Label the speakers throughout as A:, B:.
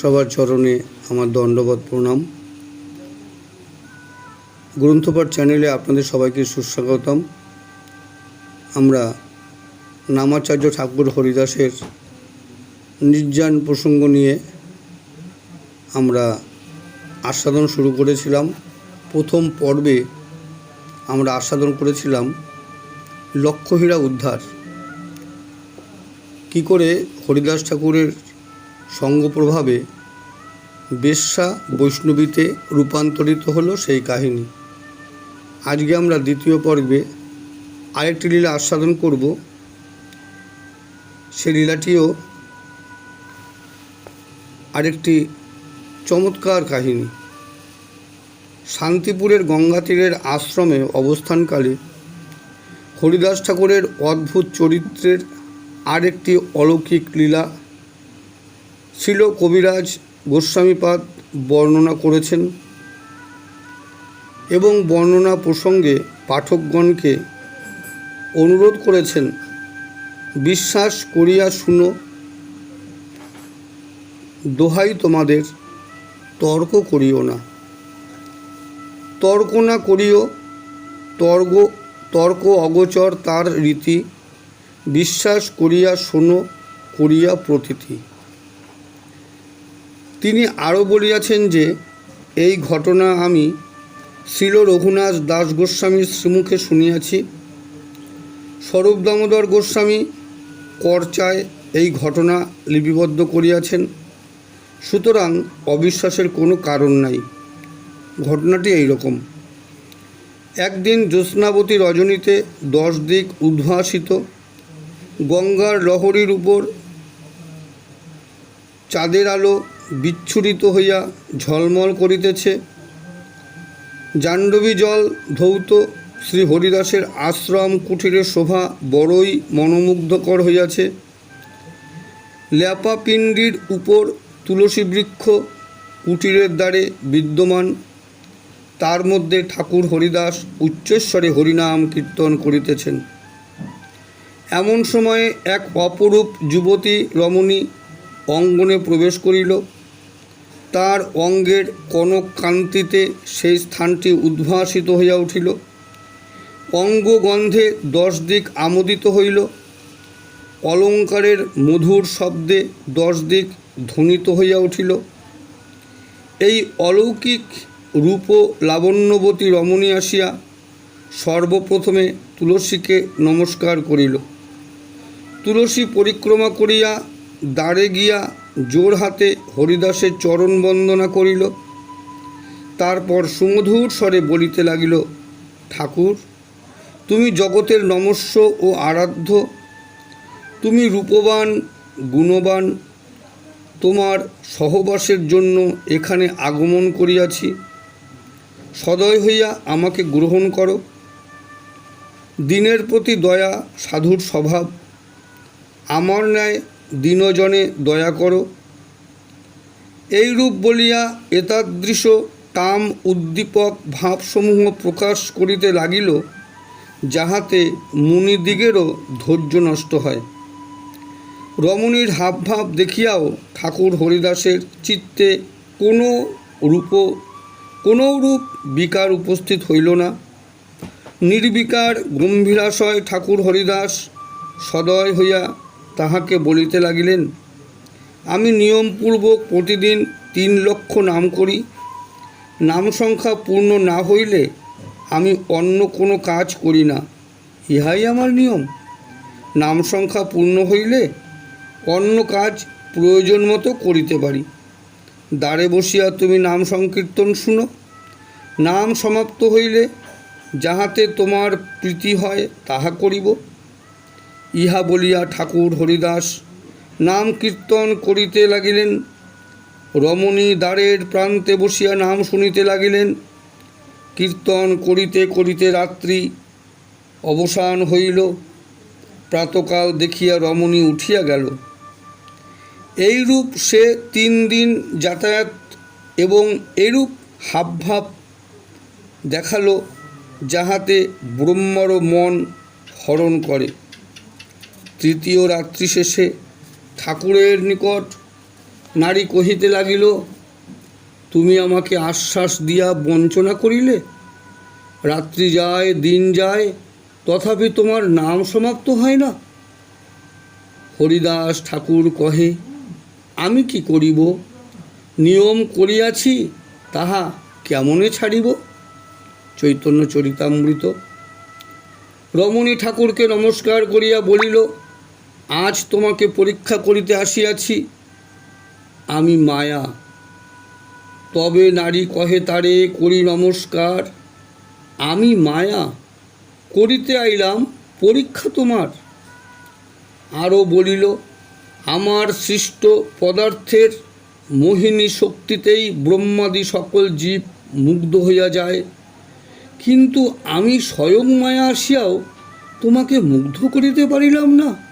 A: সবার চরণে আমার দণ্ডবত প্রণাম। গ্রন্থপাঠ চ্যানেলে আপনাদের সবাইকে সুস্বাগতম। আমরা নামাচার্য ঠাকুর হরিদাসের নির্যান প্রসঙ্গ নিয়ে আমরা আস্বাদন শুরু করেছিলাম। প্রথম পর্বে আমরা আস্বাদন করেছিলাম লক্ষ্যহীরা উদ্ধার। কি করে হরিদাস ঠাকুরের সঙ্গ প্রভাবে বেশ্যা বৈষ্ণবীতে রূপান্তরিত হলো সেই কাহিনী। আজকে আমরা দ্বিতীয় পর্বে আরেকটি লীলা আস্বাদন করব। সে লীলাটিও আরেকটি চমৎকার কাহিনী। শান্তিপুরের গঙ্গা তীরের আশ্রমে অবস্থানকালে হরিদাস ঠাকুরের অদ্ভুত চরিত্রের আরেকটি অলৌকিক লীলা ছিল কবিরাজ গোস্বামীপাদ বর্ণনা করেছেন এবং বর্ণনা প্রসঙ্গে পাঠকগণকে অনুরোধ করেছেন, বিশ্বাস করিয়া শুনো, দোহাই তোমাদের তর্ক করিও না। তর্ক না করিও তর্ক তর্ক অগোচর তার রীতি, বিশ্বাস করিয়া শোনো, করিয়া প্রতীতি। তিনি আরও বলিয়াছেন যে, এই ঘটনা আমি শিল রঘুনাথ দাস গোস্বামীর শ্রীমুখে শুনিয়াছি। স্বরূপ দামোদর গোস্বামী করচায় এই ঘটনা লিপিবদ্ধ করিয়াছেন। সুতরাং অবিশ্বাসের কোনো কারণ নাই। ঘটনাটি এই রকম একদিন জ্যোৎস্নাবতী রজনীতে দশ দিক উদ্ভাসিত। গঙ্গার লহরীর উপর চাঁদের আলো বিচ্ছুরিত হইয়া ঝলমল করিতেছে। জাণ্ডবী জল ধৌত শ্রী হরিদাসের আশ্রম কুঠিরের শোভা বড়ই মনোমুগ্ধকর হইয়াছে। ল্যাপা পিণ্ডির উপর তুলসী বৃক্ষ কুটিরের দ্বারে বিদ্যমান। তার মধ্যে ঠাকুর হরিদাস উচ্চস্বরে হরিনাম কীর্তন করিতেছেন। এমন সময়ে এক অপরূপ যুবতী রমণী অঙ্গনে প্রবেশ করিল। তার অঙ্গের কনক কান্তিতে সেই স্থানটি উদ্ভাসিত হইয়া উঠিল। অঙ্গগন্ধে দশ দিক আমোদিত হইল। অলঙ্কারের মধুর শব্দে দশ দিক ধ্বনিত হইয়া উঠিল। এই অলৌকিক রূপ লাবণ্যবতী রমণী আসিয়া সর্বপ্রথমে তুলসীকে নমস্কার করিল। তুলসী পরিক্রমা করিয়া দ্বারে গিয়া জোর হাতে হরিদাসের চরণ বন্দনা করিল। তারপর সুমধুর স্বরে বলিতে লাগিল, ঠাকুর, তুমি জগতের নমস্য ও আরাধ্য। তুমি রূপবান, গুণবান। তোমার সহবাসের জন্য এখানে আগমন করিয়াছি। সদয় হইয়া আমাকে গ্রহণ করো। দিনের প্রতি দয়া সাধুর স্বভাব। আমার ন্যায় দিনজনে দয়া করো। এইরূপ বলিয়া এতাদৃশ তাম উদ্দীপক ভাবসমূহ প্রকাশ করিতে লাগিল, যাহাতে মুনিদিগেরও ধৈর্য নষ্ট হয়। রমণীর হাবভাব দেখিয়াও ঠাকুর হরিদাসের চিত্তে কোনো রূপ কোনো রূপ বিকার উপস্থিত হইল না। নির্বিকার গম্ভীরাশয় ঠাকুর হরিদাস সদয় হইয়া তাহাকে বলিতে লাগিলেন, আমি নিয়মপূর্বক প্রতিদিন তিন লক্ষ নাম করি। নাম সংখ্যা পূর্ণ না হইলে আমি অন্য কোনো কাজ করি না। ইহাই আমার নিয়ম। নাম সংখ্যা পূর্ণ হইলে অন্য কাজ প্রয়োজন মতো করিতে পারি। দ্বারে বসিয়া তুমি নাম সংকীর্তন শুনো। নাম সমাপ্ত হইলে যাহাতে তোমার প্রীতি হয় তাহা করিব। ইহা বলিয়া ঠাকুর হরিদাস নাম কীর্তন করিতে লাগিলেন। রমণী দ্বারের প্রান্তে বসিয়া নাম শুনিতে লাগিলেন। কীর্তন করিতে করিতে রাত্রি অবসান হইল। প্রাতকাল দেখিয়া রমণী উঠিয়া গেল। এইরূপ সে তিন দিন যাতায়াত এবং এরূপ হাবভাব দেখাল যাহাতে ব্রহ্মর মন হরণ করে। তৃতীয় রাত্রি শেষে ঠাকুরের নিকট নারী কহিতে লাগিল, তুমি আমাকে আশ্বাস দিয়া বঞ্চনা করিলে? রাত্রি যায়, দিন যায়, তথাপি তোমার নাম সমাপ্ত হয় না? হরিদাস ঠাকুর কহে, আমি কি করিব? নিয়ম করিয়াছি, তাহা কেমনে ছাড়িব? চৈতন্য চরিতামৃত। রমণী ঠাকুরকে নমস্কার করিয়া বলিল আজ তোমাকে পরীক্ষা করিতে আসিয়াছি। আমি মায়া। তবে নারী কহে তারে, করি নমস্কার। আমি মায়া। করিতে আইলাম, পরীক্ষা তোমার। আরও বলিল, আমার সৃষ্ট পদার্থের মোহিনী শক্তিতেই ব্রহ্মাদি সকল জীব মুগ্ধ হইয়া যায়। কিন্তু আমি স্বয়ং মায়া আসিয়াও তোমাকে মুগ্ধ করিতে পারিলাম না।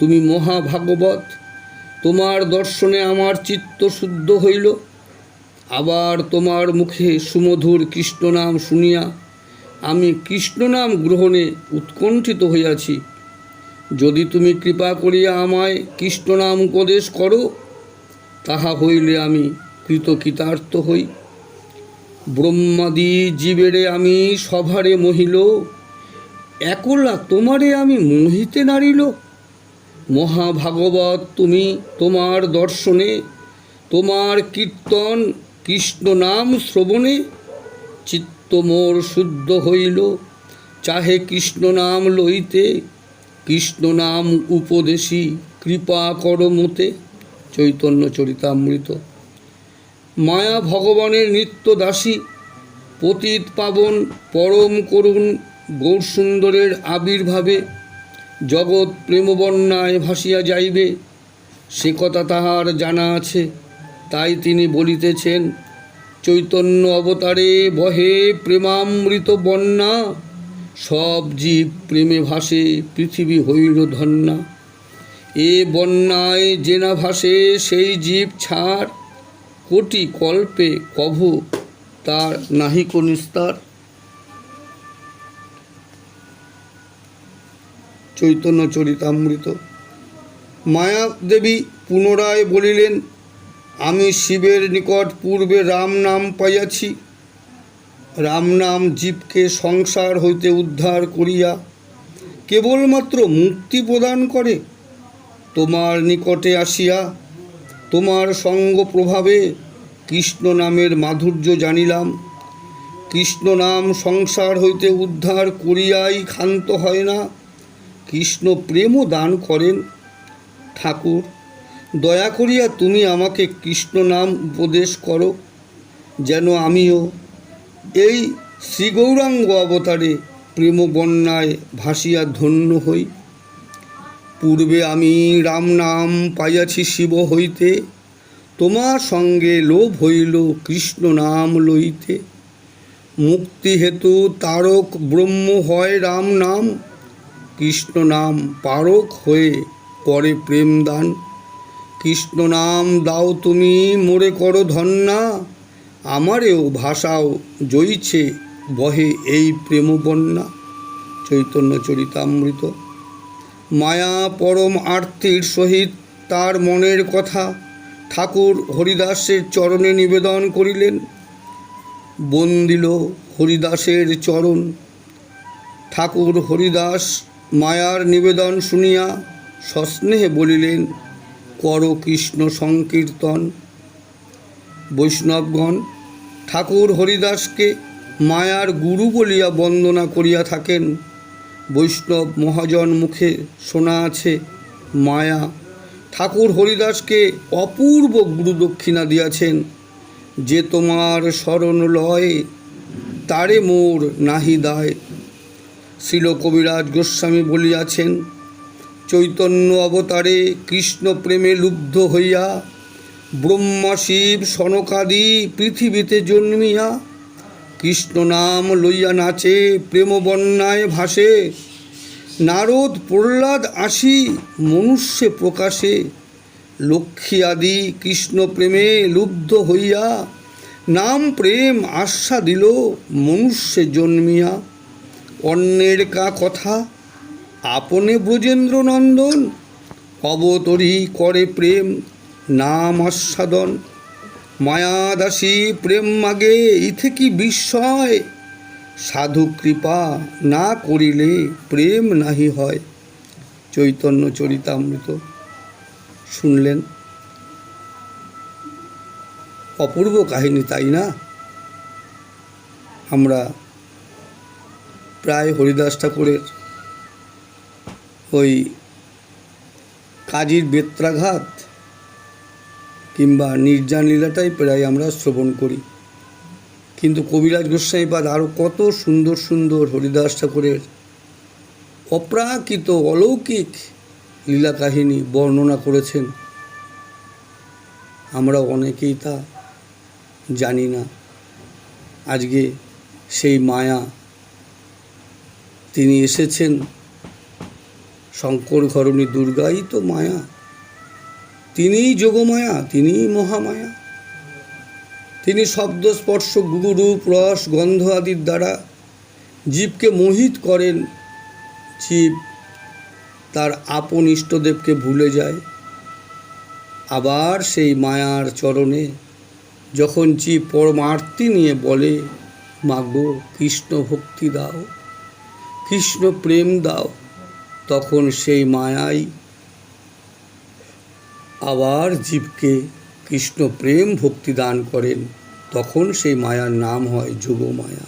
A: তুমি মহাভাগবত, তোমার দর্শনে আমার চিত্ত শুদ্ধ হইল। আবার তোমার মুখে সুমধুর কৃষ্ণনাম শুনিয়া আমি কৃষ্ণনাম গ্রহণে উৎকণ্ঠিত হইয়াছি। যদি তুমি কৃপা করিয়া আমায় কৃষ্ণনাম উপদেশ করো, তাহা হইলে আমি কৃতকৃতার্থ হই। ব্রহ্মাদি জীবেরে আমি সভারে মহিল, একলা তোমারে আমি মোহিতে নারিল। মহাভাগবত, তুমি তোমার দর্শনে, তোমার কীর্তন, কৃষ্ণ নাম শ্রবণে চিত্ত মোর শুদ্ধ হইল। চাহে কৃষ্ণ নাম লইতে, কৃষ্ণ নাম উপদেশী, কৃপা করমতে চৈতন্য চরিতামৃত। মায়া ভগবানের নিত্য দাসী, পতিত পাবন, পরম করুণ, গৌরসুন্দরের আবির্ভাবে জগৎ প্রেমবন্যায় ভাসিয়া যাইবে, সে কথা তাহার জানা আছে, তাই তিনি বলিতেছেন, চৈতন্য অবতারে বহে প্রেমামৃত বন্যা, সব জীব প্রেমে ভাসে, পৃথিবী হইল ধন্যা। এ বন্যায় জেনা ভাসে, সেই জীব ছাড়, কোটি কল্পে কভু, তার নাহিক নিস্তার চৈতন্য চরিতামৃত। মায়াদেবী পুনরায় বলিলেন, আমি শিবের নিকট পূর্বে রাম নাম পাইয়াছি। রাম নাম জীবকে সংসার হইতে উদ্ধার করিয়া কেবলমাত্র মুক্তি প্রদান করে। তোমার নিকটে আসিয়া তোমার সঙ্গ প্রভাবে কৃষ্ণ নামের মাধুর্য জানিলাম। কৃষ্ণ নাম সংসার হইতে উদ্ধার করিয়াই ক্ষান্ত হয় না। কৃষ্ণ প্রেমও দান করেন। ঠাকুর, দয়া করিয়া তুমি আমাকে কৃষ্ণ নাম উপদেশ করো, যেন আমিও এই শ্রীগৌরাঙ্গ অবতারে প্রেম বন্যায় ভাসিয়া ধন্য হই। পূর্বে আমি রাম নাম পাইয়াছি শিব হইতে, তোমার সঙ্গে লোভ হইল কৃষ্ণ নাম লইতে। মুক্তি হেতু তারক ব্রহ্ম হয় রাম নাম কৃষ্ণ নাম পারক হয়ে করে প্রেম দান কৃষ্ণ নাম দাও তুমি, মোরে করো ধন্যা। আমারেও ভাষাও জইছে, বহে এই প্রেম বন্যা চৈতন্য চরিতামৃত। মায়া পরম আর্তির সহিত তার মনের কথা ঠাকুর হরিদাসের চরণে নিবেদন করিলেন। বন্দিল হরিদাসের চরণ। ঠাকুর হরিদাস মায়ার নিবেদন শুনিয়া সস্নেহে বলিলেন, কর কৃষ্ণ সংকীর্তন। বৈষ্ণবগণ ঠাকুর হরিদাসকে মায়ার গুরু বলিয়া বন্দনা করিয়া থাকেন। বৈষ্ণব মহাজন মুখে শোনা আছে, মায়া, ঠাকুর হরিদাসকে অপূর্ব গুরু দক্ষিণা দিয়াছেন। যে তোমার শরণ লয়, তারে মোর নাহি দায়। শিল কবিরাজ গোস্বামী বলিয়াছেন, চৈতন্য অবতারে কৃষ্ণ প্রেমে লুব্ধ হইয়া, ব্রহ্মা শিব সনকাদি পৃথিবীতে জন্মিয়া, কৃষ্ণ নাম লইয়া নাচে, প্রেম বন্যায় ভাসে, নারদ প্রহ্লাদ আসি মনুষ্যে প্রকাশে, লক্ষ্মী আদি কৃষ্ণ প্রেমে লুব্ধ হইয়া, নাম প্রেম আশা দিল মনুষ্যে জন্মিয়া। অন্যের কা কথা? আপনে ব্রজেন্দ্র নন্দন অবতরী করে প্রেম, নাম আস্বাদন। মায়াদাসী প্রেম মাগে, ইথে কি বিস্ময়? সাধু কৃপা না করিলে প্রেম নাহি হয়। চৈতন্য চরিতামৃত। শুনলেন? অপূর্ব কাহিনী, তাই না? আমরা প্রায় হরিদাস ঠাকুরের ওই কাজীর বেত্রাঘাত কিংবা নির্যান লীলাটাই প্রায় আমরা শ্রবণ করি। কিন্তু কবিরাজ গোস্বাইপাদ আরও কত সুন্দর সুন্দর হরিদাস ঠাকুরের অপ্রাকৃত অলৌকিক লীলা কাহিনী বর্ণনা করেছেন। আমরা অনেকেই তা জানি না। আজকে সেই মায়া তিনি এসেছেন। শঙ্কর ঘরণী দুর্গাই তো মায়া। তিনিই যোগমায়া, তিনিই মহামায়া। তিনি শব্দ, স্পর্শ গুরুরূপ রস, গন্ধ আদির দ্বারা জীবকে মোহিত করেন। জীব তার আপন ইষ্টদেবকে ভুলে যায়। আবার সেই মায়ার চরণে যখন জীব পরমার্থী নিয়ে বলে, মাগো কৃষ্ণ ভক্তি দাও। কৃষ্ণ প্রেম দাও, তখন সেই মায়াই আবার জীবকে কৃষ্ণ প্রেম ভক্তি দান করেন, তখন সেই মায়ার নাম হয় যোগমায়া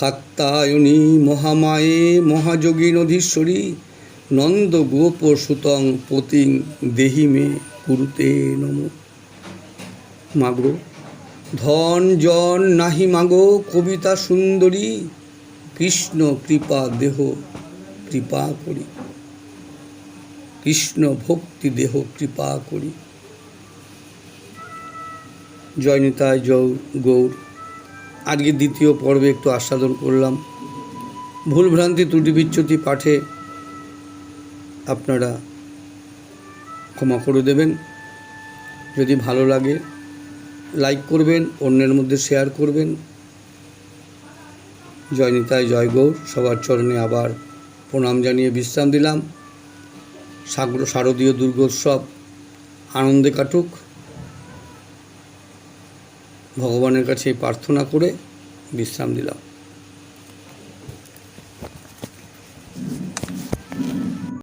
A: কাত্তায়নী মহামায়ে মহাযোগী নধীশ্বরী, নন্দ গোপ সুতং পতিং দেহি মে কুরুতে নম। মাগো ধন জন নাহি মাগো কবিতা সুন্দরী কৃষ্ণ কৃপা দেহ, কৃপা করি। কৃষ্ণ ভক্তি দেহ, কৃপা করি। জয়নিতায় জৌ গৌর। আজকে দ্বিতীয় পর্বে একটু আস্বাদন করলাম। ভুলভ্রান্তি ত্রুটি বিচ্যুতি পাঠে আপনারা ক্ষমা করে দেবেন। যদি ভালো লাগে, লাইক করবেন, অন্যের মধ্যে শেয়ার করবেন। জয়নিতায় জয় গৌর। সবার চরণে আবার প্রণাম জানিয়ে বিশ্রাম দিলাম। সাগর শারদীয় দুর্গোৎসব আনন্দে কাটুক। ভগবানের কাছে প্রার্থনা করে বিশ্রাম দিলাম।